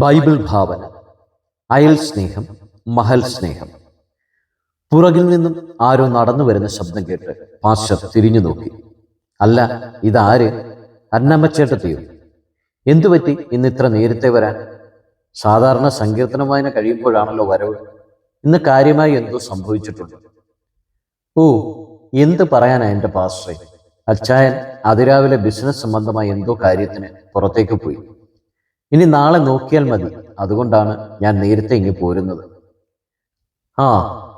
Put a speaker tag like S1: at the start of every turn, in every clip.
S1: Bible ഭാവന അയൽ സ്നേഹം മഹൽ സ്നേഹം. പുറകിൽ നിന്നും ആരോ നടന്നു വരുന്ന ശബ്ദം കേട്ട് പാസ്റ്റർ തിരിഞ്ഞു നോക്കി. അല്ല ഇതാര്? അന്നമ്മച്ചേട്ടത്തെയോ? എന്തുപറ്റി ഇന്ന് ഇത്ര നേരത്തെ വരാൻ? സാധാരണ സങ്കീർത്തനം വായന കഴിയുമ്പോഴാണല്ലോ വരവ്. ഇന്ന് കാര്യമായി എന്തോ സംഭവിച്ചിട്ടുണ്ട്. ഓ എന്ത് പറയാനാ എന്റെ പാസ്റ്ററെ? അച്ചായൻ അതിരാവിലെ ബിസിനസ് സംബന്ധമായ എന്തോ കാര്യത്തിന് പുറത്തേക്ക് പോയി. ഇനി നാളെ നോക്കിയാൽ മതി. അതുകൊണ്ടാണ് ഞാൻ നേരത്തെ ഇങ്ങ് പോരുന്നത്. ആ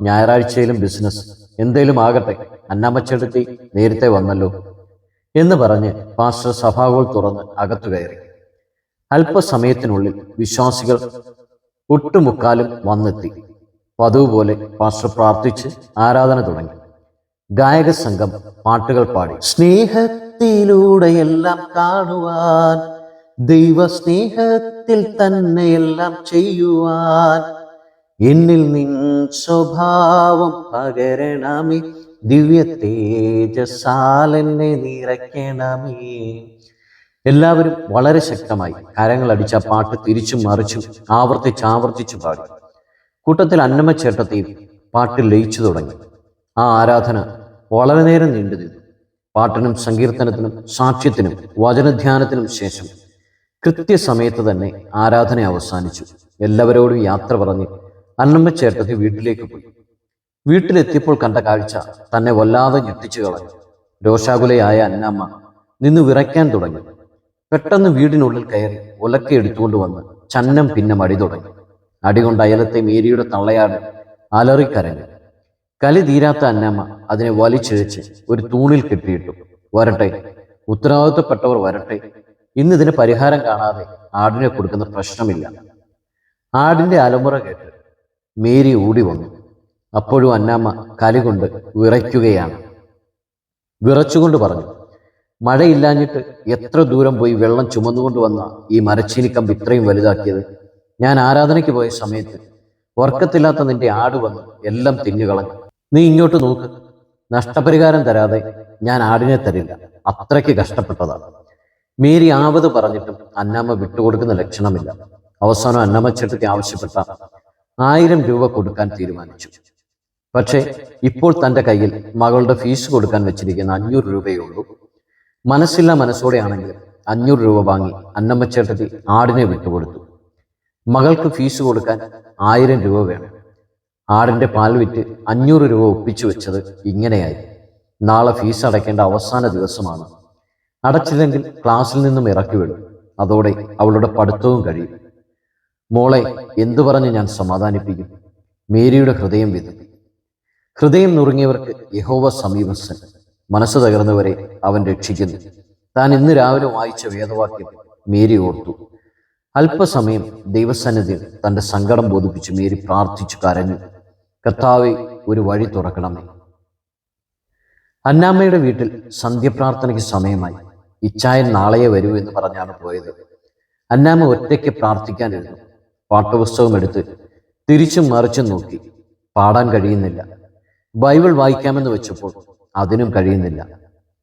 S1: ഞായറാഴ്ചയിലും ബിസിനസ് എന്തേലും ആകട്ടെ. അന്നാമ്മച്ചെടുത്തി നേരത്തെ വന്നല്ലോ എന്ന് പറഞ്ഞ് പാസ്റ്റർ സഭാകൾ തുറന്ന് അകത്തു കയറി. അല്പസമയത്തിനുള്ളിൽ വിശ്വാസികൾ ഒട്ടുമുക്കാലും വന്നെത്തി. പതിവ് പോലെ പാസ്റ്റർ പ്രാർത്ഥിച്ച് ആരാധന തുടങ്ങി. ഗായക സംഘം പാട്ടുകൾ പാടി. സ്നേഹത്തിലൂടെയെല്ലാം കാണുവാൻ ദൈവ സ്നേഹത്തിൽ തന്നെ എല്ലാം ചെയ്യുവാൻ. എന്നിൽ നിൻ സ്വഭാവം പകരണമേ. ദിവ്യ തേജസാലെന്നെ നിറയ്ക്കണമേ. എല്ലാവരും വളരെ ശക്തമായി കരങ്ങൾ അടിച്ച പാട്ട് തിരിച്ചു മറിച്ചും ആവർത്തിച്ച് ആവർത്തിച്ചു പാടി. കൂട്ടത്തിൽ അന്നമ്മ ചേട്ടത്തെയും പാട്ട് ലയിച്ചു തുടങ്ങി. ആ ആരാധന വളരെ നേരം നീണ്ടു നിന്നു. പാട്ടിനും സങ്കീർത്തനത്തിനും സാക്ഷ്യത്തിനും വചനധ്യാനത്തിനും ശേഷം കൃത്യസമയത്ത് തന്നെ ആരാധന അവസാനിച്ചു. എല്ലാവരോടും യാത്ര പറഞ്ഞ് അന്നമ്മ ചേട്ടത്തി വീട്ടിലേക്ക് പോയി. വീട്ടിലെത്തിയപ്പോൾ കണ്ട കാഴ്ച തന്നെ വല്ലാതെ ഞെട്ടിച്ചു കളഞ്ഞു. രോഷാകുലയായ അന്നമ്മ നിന്ന് വിറയ്ക്കാൻ തുടങ്ങി. പെട്ടെന്ന് വീടിനുള്ളിൽ കയറി ഒലക്കെ എടുത്തുകൊണ്ട് വന്ന് ചന്നം പിന്നെ മടി തുടങ്ങി. അടികൊണ്ട് അയലത്തെ മേരിയുടെ തള്ളയാട് അലറിക്കരഞ്ഞു കലി തീരാത്ത അന്നമ്മ അതിനെ വലിച്ചിഴച്ച് ഒരു തൂണിൽ കെട്ടിയിട്ടു. വരട്ടെ ഉത്തരവാദിത്തപ്പെട്ടവർ വരട്ടെ ഇന്ന് ഇതിന് പരിഹാരം കാണാതെ ആടിനെ കൊടുക്കുന്ന പ്രശ്നമില്ല. ആടിന്റെ അലമുറ കേട്ട് മേരി ഓടി വന്നു. അപ്പോഴും അന്നാമ്മ കലി കൊണ്ട് വിറയ്ക്കുകയാണ്. വിറച്ചുകൊണ്ട് പറഞ്ഞു മഴയില്ലാഞ്ഞിട്ട് എത്ര ദൂരം പോയി വെള്ളം ചുമന്നുകൊണ്ട് വന്ന ഈ മരച്ചീനിക്കമ്പ് ഇത്രയും വലുതാക്കിയത്? ഞാൻ ആരാധനയ്ക്ക് പോയ സമയത്ത് ഉറക്കത്തില്ലാത്ത നിന്റെ ആട് വന്ന് എല്ലാം തിന്നുകളഞ്ഞു നീ ഇങ്ങോട്ട് നോക്ക്. നഷ്ടപരിഹാരം തരാതെ ഞാൻ ആടിനെ തരില്ല. അത്രയ്ക്ക് കഷ്ടപ്പെട്ടതാണ്. മേരി ആവത് പറഞ്ഞിട്ടും അന്നാമ്മ വിട്ടുകൊടുക്കുന്ന ലക്ഷണമില്ല. അവസാനം അന്നമ്മ ചേട്ടത്തി ആവശ്യപ്പെട്ട ആയിരം രൂപ കൊടുക്കാൻ തീരുമാനിച്ചു. പക്ഷേ ഇപ്പോൾ തന്റെ കയ്യിൽ മകളുടെ ഫീസ് കൊടുക്കാൻ വെച്ചിരിക്കുന്ന അഞ്ഞൂറ് രൂപയേ ഉള്ളൂ. മനസ്സില്ല മനസ്സോടെയാണെങ്കിലും അഞ്ഞൂറ് രൂപ വാങ്ങി അന്നമ്മ ചേട്ടത്തി ആടിനെ വിട്ടുകൊടുത്തു. മകൾക്ക് ഫീസ് കൊടുക്കാൻ ആയിരം രൂപ വേണം. ആടിന്റെ പാൽ വിറ്റ് അഞ്ഞൂറ് രൂപ ഒപ്പിച്ചു വെച്ചത് ഇങ്ങനെയായി നാളെ ഫീസ് അടയ്ക്കേണ്ട അവസാന ദിവസമാണ് അടച്ചില്ലെങ്കിൽ ക്ലാസ്സിൽ നിന്നും ഇറക്കി വിടും. അതോടെ അവളുടെ പഠിത്തവും കഴിയും. മോളെ എന്തു പറഞ്ഞ് ഞാൻ സമാധാനിപ്പിക്കും? മേരിയുടെ ഹൃദയം വിതപ്പി ഹൃദയം നുറുങ്ങിയവർക്ക് യഹോവ സമീപസ്ഥൻ. മനസ്സ് തകർന്നവരെ അവൻ രക്ഷിക്കുന്നു. താൻ ഇന്ന് രാവിലെ വായിച്ച വേദവാക്യം മേരി ഓർത്തു. അല്പസമയം ദൈവസന്നിധിയിൽ തന്റെ സങ്കടം ബോധിപ്പിച്ച് മേരി പ്രാർത്ഥിച്ചു കരഞ്ഞു. കർത്താവെ ഒരു വഴി തുറക്കണമേ. അന്നാമ്മയുടെ വീട്ടിൽ സന്ധ്യപ്രാർത്ഥനയ്ക്ക് സമയമായി. ഇച്ചായൻ നാളെയെ വരൂ എന്ന് പറഞ്ഞാണ് പോയത്. അന്നാമ്മ ഒറ്റയ്ക്ക് പ്രാർത്ഥിക്കാനിരുന്നു പാഠപുസ്തകം എടുത്ത് തിരിച്ചും മറിച്ചും നോക്കി. പാടാൻ കഴിയുന്നില്ല. ബൈബിൾ വായിക്കാമെന്ന് വെച്ചപ്പോൾ അതിനും കഴിയുന്നില്ല.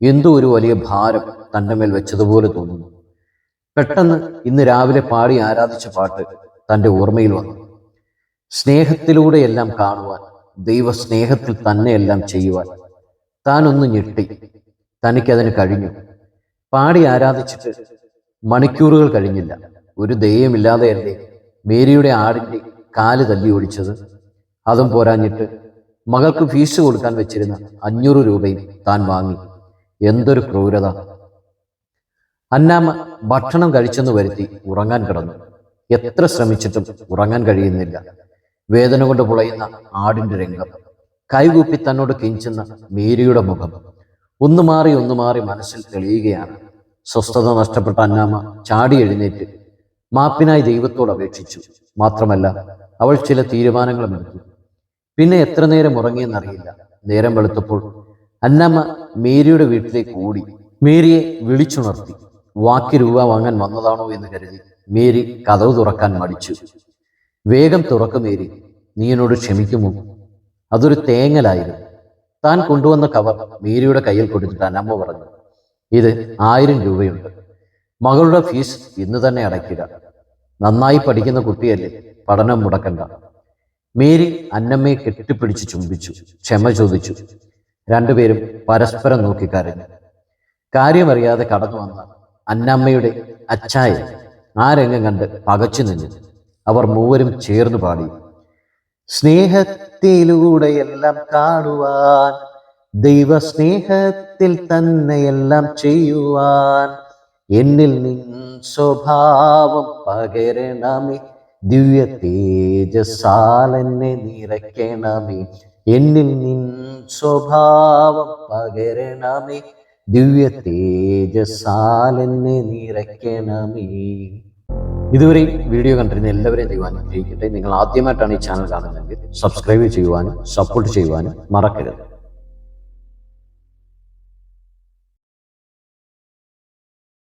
S1: എന്തോ ഒരു വലിയ ഭാരം തന്റെ മേൽ വെച്ചതുപോലെ തോന്നുന്നു. പെട്ടെന്ന് ഇന്ന് രാവിലെ പാടി ആരാധിച്ച പാട്ട് തന്റെ ഓർമ്മയിൽ വന്നു. സ്നേഹത്തിലൂടെയെല്ലാം കാണുവാൻ ദൈവ സ്നേഹത്തിൽ തന്നെയെല്ലാം ചെയ്യുവാൻ താനൊന്ന് ഞെട്ടി. തനിക്കതിന് കഴിഞ്ഞു. പാടി ആരാധിച്ചിട്ട് മണിക്കൂറുകൾ കഴിഞ്ഞില്ല. ഒരു ദയമില്ലാതെയല്ലേ മേരിയുടെ ആടിന്റെ കാൽ തല്ലി ഓടിച്ചത്? അതും പോരാഞ്ഞിട്ട് മകൾക്ക് ഫീസ് കൊടുക്കാൻ വെച്ചിരുന്ന അഞ്ഞൂറ് രൂപയും താൻ വാങ്ങി. എന്തൊരു ക്രൂരത. അന്നാമ്മ ഭക്ഷണം കഴിച്ചെന്ന് വരുത്തി ഉറങ്ങാൻ കിടന്നു. എത്ര ശ്രമിച്ചിട്ടും ഉറങ്ങാൻ കഴിയുന്നില്ല. വേദന കൊണ്ട് പുളയുന്ന ആടിന്റെ രംഗം. കൈകൂപ്പി തന്നോട് കിഞ്ചുന്ന മേരിയുടെ മുഖം. ഒന്നു മാറി ഒന്നു മാറി മനസ്സിൽ തെളിയുകയാണ്. സ്വസ്ഥത നഷ്ടപ്പെട്ട അന്നാമ്മ ചാടി എഴുന്നേറ്റ് മാപ്പിനായി ദൈവത്തോട് അപേക്ഷിച്ചു. മാത്രമല്ല അവൾ ചില തീരുമാനങ്ങളും എടുത്തു. പിന്നെ എത്ര നേരം ഉറങ്ങിയെന്നറിയില്ല. നേരം വെളുത്തപ്പോൾ അന്നമ്മ മേരിയുടെ വീട്ടിലേക്ക് ഓടി. മേരിയെ വിളിച്ചുണർത്തി. വാക്ക് രൂപ വാങ്ങാൻ വന്നതാണോ എന്ന് കരുതി മേരി കഥവ് തുറക്കാൻ മടിച്ചു. വേഗം തുറക്കു മേരി നീ എന്നോട് ക്ഷമിക്കുമോ? അതൊരു തേങ്ങലായിരുന്നു. താൻ കൊണ്ടുവന്ന കവർ മേരിയുടെ കയ്യിൽ കൊടുത്തിട്ട് അന്നമ്മ പറഞ്ഞു. ഇത് ആയിരം രൂപയുണ്ട്. മകളുടെ ഫീസ് ഇന്ന് തന്നെ അടയ്ക്കുക. നന്നായി പഠിക്കുന്ന കുട്ടിയല്ലേ പഠനം മുടക്കണ്ട. മേരി അന്നമ്മയെ കെട്ടിപ്പിടിച്ച് ചുംബിച്ചു ക്ഷമ ചോദിച്ചു. രണ്ടുപേരും പരസ്പരം നോക്കി കരഞ്ഞു. കാര്യമറിയാതെ കടന്നു വന്ന അന്നമ്മയുടെ അച്ചായ ആ രംഗം കണ്ട് പകച്ചു നിന്നു. അവർ മൂവരും ചേർന്ന് പാടി. സ്നേഹത്തിലൂടെ എല്ലാം കാണുവാൻ ദൈവ സ്നേഹത്തിൽ തന്നെയെല്ലാം ചെയ്യുവാൻ എന്നിൽ നിൻ സ്വഭാവം പകരണമേ. ദിവ്യ തേജസാലെന്നെ നിറയ്ക്കണമേ. എന്നിൽ നിൻ സ്വഭാവം പകരണമേ. ദിവ്യ തേജസാലെന്നെ നിറയ്ക്കണമേ. ഇതുവരെ വീഡിയോ കണ്ടിരുന്ന എല്ലാവരെയും ദൈവം നിങ്ങൾ ആദ്യമായിട്ടാണ് ഈ ചാനൽ കാണുന്നതെങ്കിൽ സബ്സ്ക്രൈബ് ചെയ്യുവാനും സപ്പോർട്ട് ചെയ്യുവാനും മറക്കരുത്.